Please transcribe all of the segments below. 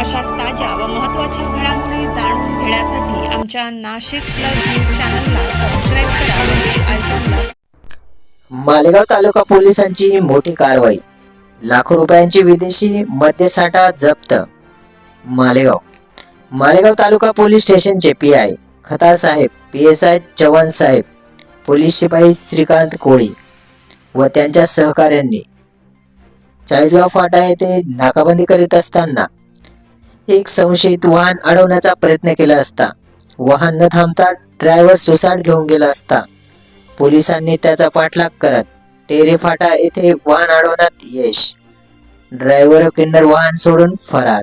अशाच ताज्या व महत्त्वाच्या घडामोडी जाणून घेण्यासाठी आमच्या नाशिक प्लस न्यूज चॅनलला सबस्क्राईब करा व बेल आयकॉनला मालेगाव तालुका पोलिसांची मोठी कारवाई. लाखो रुपयांची विदेशी मद्यसाठा जप्त. मालेगाव. मालेगाव तालुका पोलीस स्टेशनचे P I Khatal saheb P S I Chavan saheb police शिपाई श्रीकांत कोळी व त्यांच्या सहकाऱ्यांनी. चाळीसगाव फाटा येथे नाकाबंदी करीत असताना एक संशयित वाहन अडवण्याचा प्रयत्न केला असता. वाहन न थांबता ड्रायव्हर सुसाट घेऊन गेला असता. पोलिसांनी त्याचा पाठलाग करत टेरेफाटा येथे वाहन अडवण्यात यश. ड्रायव्हर किन्नर वाहन सोडून फरार.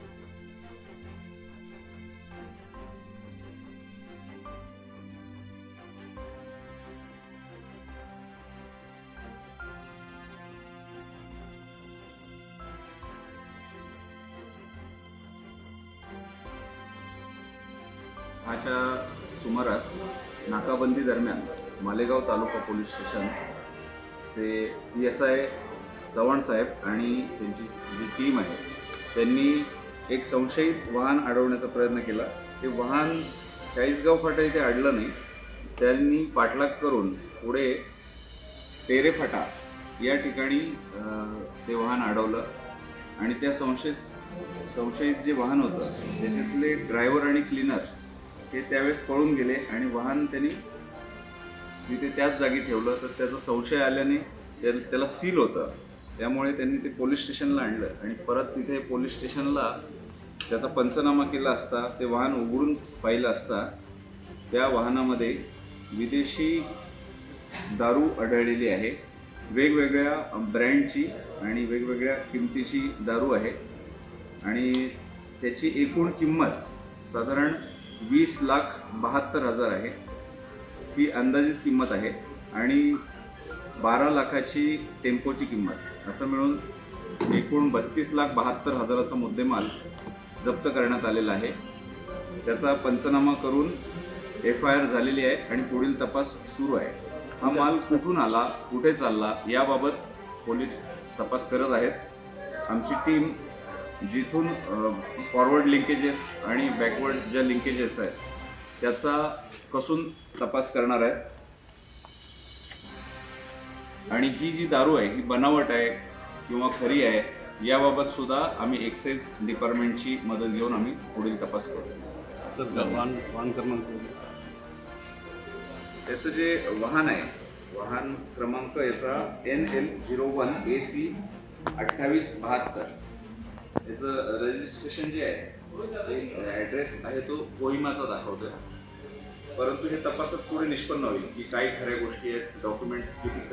दहाच्या सुमारास नाकाबंदी दरम्यान मालेगाव तालुका पोलीस स्टेशनचे एस आय चव्हाण साहेब आणि त्यांची जी टीम आहे त्यांनी एक संशयित वाहन अडवण्याचा प्रयत्न केला. ते वाहन चाळीसगाव फाटा इथे अडलं नाही. त्यांनी पाठलाग करून पुढे तेरेफाटा या ठिकाणी ते वाहन अडवलं आणि त्या संशय संशयित जे वाहन होतं त्याच्यातले ड्रायव्हर आणि क्लीनर हे त्यावेळेस पळून गेले आणि वाहन त्यांनी तिथे त्याच जागी ठेवलं तर त्याचा संशय आल्याने त्या- त्याला सील होतं. त्यामुळे त्यांनी ते पोलीस स्टेशनला आणलं आणि परत तिथे पोलीस स्टेशनला त्याचा पंचनामा केला असता ते वाहन उघडून पाहिलं असता त्या वाहनामध्ये विदेशी दारू आढळलेली आहे. वेगवेगळ्या ब्रँडची आणि वेगवेगळ्या किमतीची दारू आहे. आणि त्याची एकूण किंमत साधारण वीस लाख बहात्तर हजार आहे. ही अंदाजित किंमत आहे आणि बारा लाखाची टेम्पोची किंमत. असं मिळून एकूण बत्तीस लाख बहात्तर हजाराचा मुद्देमाल जप्त करण्यात आलेला आहे. त्याचा पंचनामा करून एफ आय आर झालेली आहे आणि पुढील तपास सुरू आहे. हा माल कुठून आला कुठे चालला याबाबत पोलीस तपास करत आहेत. आमची टीम जिथून फॉरवर्ड लिंकेजेस आणि बॅकवर्ड ज्या लिंकेजेस आहेत त्याचा कसून तपास करणार आहे आणि ही जी दारू आहे ही बनावट आहे किंवा खरी आहे याबाबत सुद्धा आम्ही एक्साईज डिपार्टमेंटची मदत घेऊन आम्ही पुढील तपास करू सर वाहन वाहन क्रमांक. त्याचं जे वाहन आहे वाहन क्रमांक याचा N L zero one A C अठ्ठावीस बहात्तर. याचं रजिस्ट्रेशन जे आहे ॲड्रेस आहे तो कोहिमाचा दाखवतोय. परंतु हे तपासात पुढे निष्पन्न होईल की काही खऱ्या गोष्टी आहेत डॉक्युमेंट्स किती